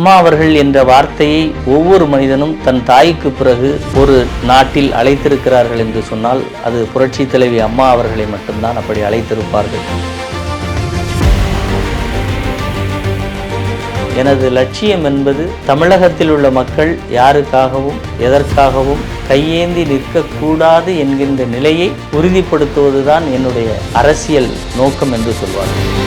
அம்மா அவர்கள் என்ற வார்த்தையை ஒவ்வொரு மனிதனும் தன் தாய்க்கு பிறகு ஒரு நாட்டில் அழைத்திருக்கிறார்கள் என்று சொன்னால் அது புரட்சி தலைவி அம்மா அவர்களை மட்டும்தான் அப்படி அழைத்திருப்பார்கள். எனது லட்சியம் என்பது தமிழகத்தில் உள்ள மக்கள் யாருக்காகவும் எதற்காகவும் கையேந்தி நிற்கக்கூடாது என்கின்ற நிலையை உறுதிப்படுத்துவதுதான் என்னுடைய அரசியல் நோக்கம் என்று சொல்வார்கள்.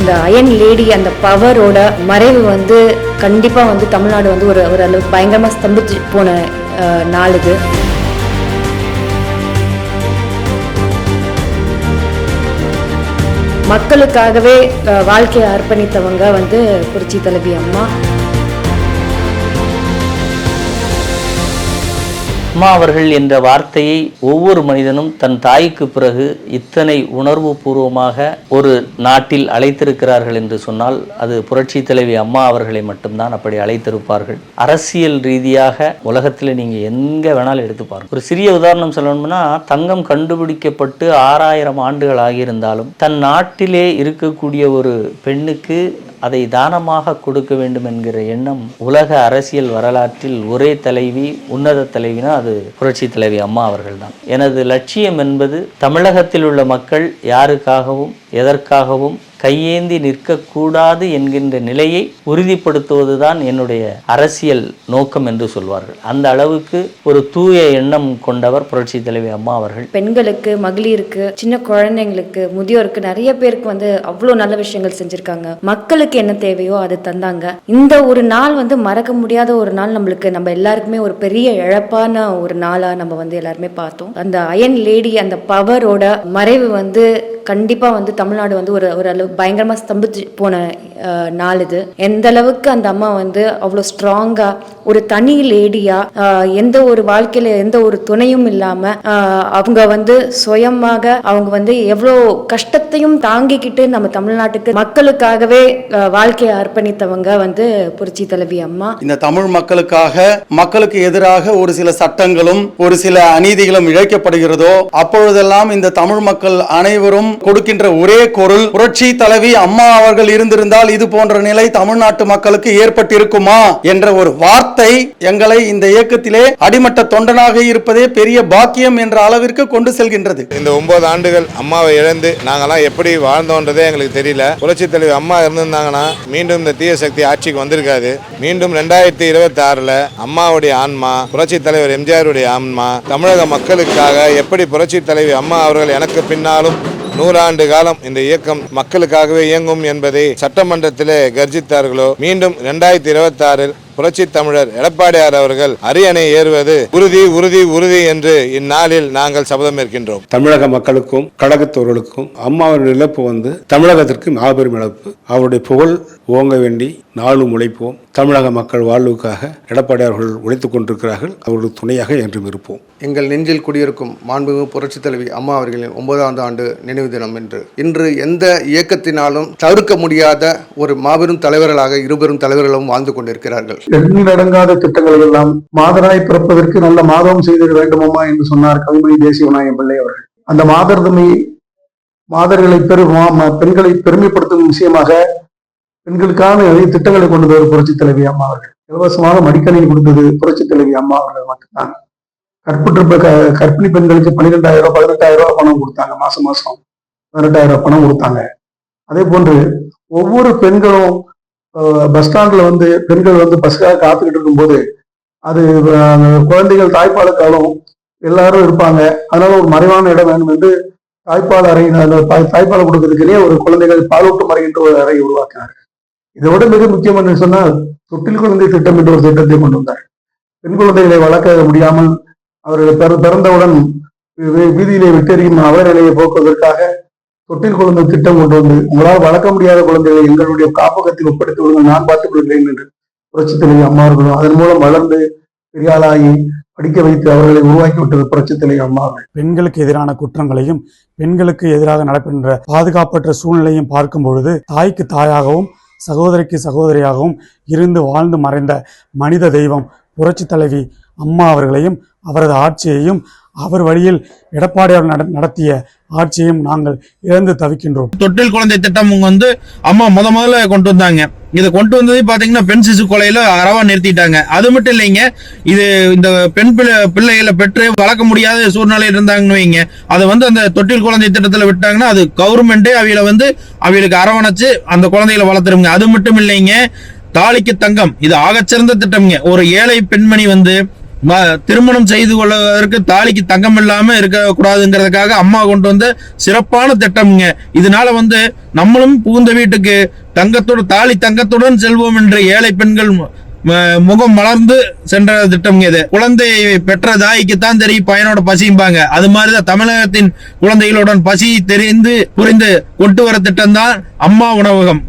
அந்த அயன் லேடி அந்த பவரோட மறைவு வந்து கண்டிப்பாக வந்து தமிழ்நாடு வந்து ஒரு ஒரு அளவுக்கு பயங்கரமாக ஸ்தம்பிச்சு போன நாள் இது. மக்களுக்காகவே வாழ்க்கையை அர்ப்பணித்தவங்க வந்து புரட்சி தலைவி அம்மா. அம்மா அவர்கள் என்ற வார்த்தையை ஒவ்வொரு மனிதனும் தன் தாய்க்கு பிறகு இத்தனை உணர்வு பூர்வமாக ஒரு நாட்டில் அழைத்திருக்கிறார்கள் என்று சொன்னால் அது புரட்சி தலைவி அம்மா அவர்களை மட்டும்தான் அப்படி அழைத்திருப்பார்கள். அரசியல் ரீதியாக உலகத்தில் நீங்க எங்க வேணாலும் எடுத்து பாருங்க. ஒரு சிறிய உதாரணம் சொல்லணும்னா தங்கம் கண்டுபிடிக்கப்பட்டு ஆறாயிரம் ஆண்டுகள் ஆகியிருந்தாலும் தன் நாட்டிலே இருக்கக்கூடிய ஒரு பெண்ணுக்கு அதை தானமாக கொடுக்க வேண்டும் என்கிற எண்ணம் உலக அரசியல் வரலாற்றில் ஒரே தலைவி உன்னத தலைவினா அது புரட்சி தலைவி அம்மா அவர்கள்தான். எனது லட்சியம் என்பது தமிழகத்தில் உள்ள மக்கள் யாருக்காகவும் எதற்காகவும் கையேந்தி நிற்கக்கூடாது என்கின்ற நிலையை உறுதிப்படுத்துவதுதான் என்னுடைய அரசியல் நோக்கம் என்று சொல்வார்கள். அந்த அளவுக்கு ஒரு தூய எண்ணம் கொண்டவர் புரட்சி தலைவி அம்மா அவர்கள். பெண்களுக்கு மகளிருக்கு சின்ன குழந்தைங்களுக்கு முதியோருக்கு நிறைய பேருக்கு வந்து அவ்வளோ நல்ல விஷயங்கள் செஞ்சிருக்காங்க. மக்களுக்கு என்ன தேவையோ அது தந்தாங்க. இந்த ஒரு நாள் வந்து மறக்க முடியாத ஒரு நாள் நம்மளுக்கு. நம்ம எல்லாருக்குமே ஒரு பெரிய இழப்பான ஒரு நாளா நம்ம வந்து எல்லாருமே பார்த்தோம். அந்த அயன் லேடி அந்த பவரோட மறைவு வந்து கண்டிப்பா வந்து தமிழ்நாடு வந்து ஒரு ஒரு அளவு பயங்கரமா ஸ்தம்பித்து போன நாள் இது. எந்த அளவுக்கு அந்த அம்மா வந்து அவ்வளோ ஸ்ட்ராங்கா ஒரு தனி லேடியா எந்த ஒரு வாழ்க்கையில எந்த ஒரு துணையும் இல்லாம அவங்க வந்து சுயமாக அவங்க வந்து எவ்வளோ கஷ்டத்தையும் தாங்கிக்கிட்டு நம்ம தமிழ்நாட்டுக்கு மக்களுக்காகவே வாழ்க்கையை அர்ப்பணித்தவங்க வந்து புரட்சி தலைவி அம்மா. இந்த தமிழ் மக்களுக்காக மக்களுக்கு எதிராக ஒரு சில சட்டங்களும் ஒரு சில அநீதிகளும் இழைக்கப்படுகிறதோ அப்பொழுதெல்லாம் இந்த தமிழ் மக்கள் அனைவரும் கொடுக்கின்ற ஒரே குரல் புரட்சி தலைவி அம்மா அவர்கள் இருந்திருந்தால் இது போன்ற நிலை தமிழ்நாட்டு மக்களுக்கு ஏற்பட்டிருக்குமா என்ற ஒரு வார்த்தை எங்களை இந்த இயக்கத்திலே அடிமட்ட தொண்டனாக இருப்பதே பெரிய பாக்கியம் என்ற அளவிற்கு கொண்டு செல்கின்றது. இந்த ஒன்பது ஆண்டுகள் அம்மாவை இழந்து நாங்கெல்லாம் எப்படி வாழ்ந்தோன்றதே எங்களுக்கு தெரியல. புரட்சி தலைவி அம்மா இருந்திருந்தாங்கன்னா மீண்டும் இந்த தீய சக்தி ஆட்சிக்கு வந்திருக்காது. மீண்டும் ரெண்டாயிரத்தி இருபத்தி ஆறுல அம்மாவுடைய ஆன்மா புரட்சி தலைவர் எம்ஜிஆருடைய ஆன்மா தமிழக மக்களுக்காக எப்படி புரட்சி தலைவி அம்மா அவர்கள் எனக்கு பின்னாலும் நூறாண்டு காலம் இந்த இயக்கம் மக்களுக்காகவே இயங்கும் என்பதை சட்டமன்றத்திலே கர்ஜித்தார்களோ மீண்டும் இரண்டாயிரத்தி இருபத்தி ஆறில் புரட்சி தமிழர் எடப்பாடியார் அவர்கள் அரியணை ஏறுவது உறுதி உறுதி உறுதி என்று இந்நாளில் நாங்கள் சபதம் ஏற்கின்றோம். தமிழக மக்களுக்கும் கழகத்தோர்களுக்கும் அம்மாவின் இழப்பு வந்து தமிழகத்திற்கு மாபெரும் இழப்பு. அவருடைய புகழ் ஓங்க வேண்டி நாளும் உழைப்போம். தமிழக மக்கள் வாழ்வுக்காக எடப்பாடி அவர்கள் உழைத்துக் கொண்டிருக்கிறார்கள். அவர்களுக்கு துணையாக என்றும் இருப்போம். எங்கள் நெஞ்சில் குடியிருக்கும் மாண்புமிகு புரட்சித் தலைவி அம்மா அவர்களின் ஒன்பதாம் ஆண்டு நினைவு தினம் என்று. இன்று எந்த இயக்கத்தினாலும் தவிர்க்க முடியாத ஒரு மாபெரும் தலைவர்களாக இருபெரும் தலைவர்களும் வாழ்ந்து கொண்டிருக்கிறார்கள். எண்ணடங்காத திட்டங்களை எல்லாம் மாதராய் பிறப்பதற்கு நல்ல மாதவம் செய்திட வேண்டுமம்மா என்று சொன்னார் கவிமணி தேசிய விநாயகம் பிள்ளை அவர்கள். அந்த மாதர்தமை மாதர்களை பெருமா மா- பெண்களை பெருமைப்படுத்தும் விஷயமாக பெண்களுக்கான நிறைய திட்டங்களை கொண்டு வந்தவர் புரட்சி தலைவி அம்மா அவர்கள். இலவசமாக மடிக்கணினி கொடுத்தது புரட்சி தலைவி அம்மா அவர்கள் மட்டும்தான். கற்புற்ற க- கர்ப்பிணி பெண்களுக்கு பன்னிரெண்டாயிரம் ரூபாய் பதினெட்டாயிரம் ரூபாய் பணம் கொடுத்தாங்க மாசம் மாசம். பதினெட்டாயிரம் ரூபாய் பணம் கொடுத்தாங்க. அதே போன்று ஒவ்வொரு பெண்களும் பஸ் ஸ்டாண்ட்ல வந்து பெண்கள் வந்து பஸ்ஸுக்காக காத்துக்கிட்டு இருக்கும்போது அது குழந்தைகள் தாய்ப்பாலுக்காலும் எல்லாரும் இருப்பாங்க. அதனால ஒரு மறைவான இடம் வேணும் என்று தாய்ப்பால் அறை தாய்- தாய்ப்பால் கொடுக்கறதுக்குனே ஒரு குழந்தைகள் பாலூட்டும் அறைகின்ற ஒரு அறை உருவாக்கினார் இதை விட மிக முக்கியம் என்று சொன்னால் தொட்டில் குழந்தை திட்டம் என்ற ஒரு திட்டத்தை கொண்டு வந்தார் பெண் குழந்தைகளை வளர்க்க முடியாமல் அவர்கள் பிறந்தவுடன் வீதியிலே விட்டெறியும் அவநிலையை போக்குவதற்காக தொட்டில் குழந்தை திட்டம் கொண்டு வந்து உங்களால் வளர்க்க முடியாத குழந்தைகளை எங்களுடைய காப்பகத்தில் ஒப்படைத்து விடுங்கள் நான் பார்த்துக் கொள்கிறேன் என்று புரட்சி தலைவி அம்மா அவர்களும் அதன் மூலம் வளர்ந்து பெரியாளாகி படிக்க வைத்து அவர்களை உருவாக்கி விட்டது புரட்சி தலைவி அம்மா பெண்களுக்கு எதிரான குற்றங்களையும் பெண்களுக்கு எதிராக நடக்கின்ற பாதுகாப்பற்ற சூழ்நிலையும் பார்க்கும் பொழுது தாய்க்கு தாயாகவும் சகோதரிக்கு சகோதரியாகவும் இருந்து வாழ்ந்து மறைந்த மனித தெய்வம் புரட்சி தலைவி அம்மா அவர்களையும் அவரது ஆட்சியையும் அவர் வழியில் எடப்பாடியார் நட நடத்திய ஆட்சியையும் நாங்கள் இழந்து தவிக்கின்றோம். தொட்டில் குழந்தை திட்டம் வந்து அம்மா முத முதல்ல கொண்டு வந்தாங்க. இதை கொண்டு வந்ததே பாத்தீங்கன்னா பெண் சிசு கொலையில அறவா நிறுத்திட்டாங்க. அது மட்டும் இல்லைங்க இது இந்த பெண் பிள்ளை பிள்ளைகளை பெற்று வளர்க்க முடியாத சூழ்நிலையில் இருந்தாங்கன்னு வைங்க. அதை வந்து அந்த தொட்டில் குழந்தை திட்டத்துல விட்டாங்கன்னா அது கவர்மெண்டே அவையில வந்து அவைகளுக்கு அரவணைச்சு அந்த குழந்தைகளை வளர்த்துருங்க. அது மட்டும் இல்லைங்க தாலிக்கு தங்கம் இது ஆகச்சிறந்த திட்டம்ங்க. ஒரு ஏழை பெண்மணி வந்து திருமணம் செய்து கொள்வதற்கு தாலிக்கு தங்கம் இல்லாம இருக்க கூடாதுங்கிறதுக்காக அம்மா கொண்டு வந்த சிறப்பான திட்டம்ங்க. இதனால வந்து நம்மளும் புகுந்த வீட்டுக்கு தங்கத்தோட தாலி தங்கத்துடன் செல்வோம் என்று ஏழை பெண்கள் முகம் மலர்ந்து சென்ற திட்டம்ங்க இது. குழந்தை பெற்ற தாய்க்கு தான் தெரியும் பையனோட பசிம்பாங்க அது மாதிரிதான் தமிழகத்தின் குழந்தைகளுடன் பசி தெரிந்து புரிந்து கொண்டு வர திட்டம் தான் அம்மா உணவகம்.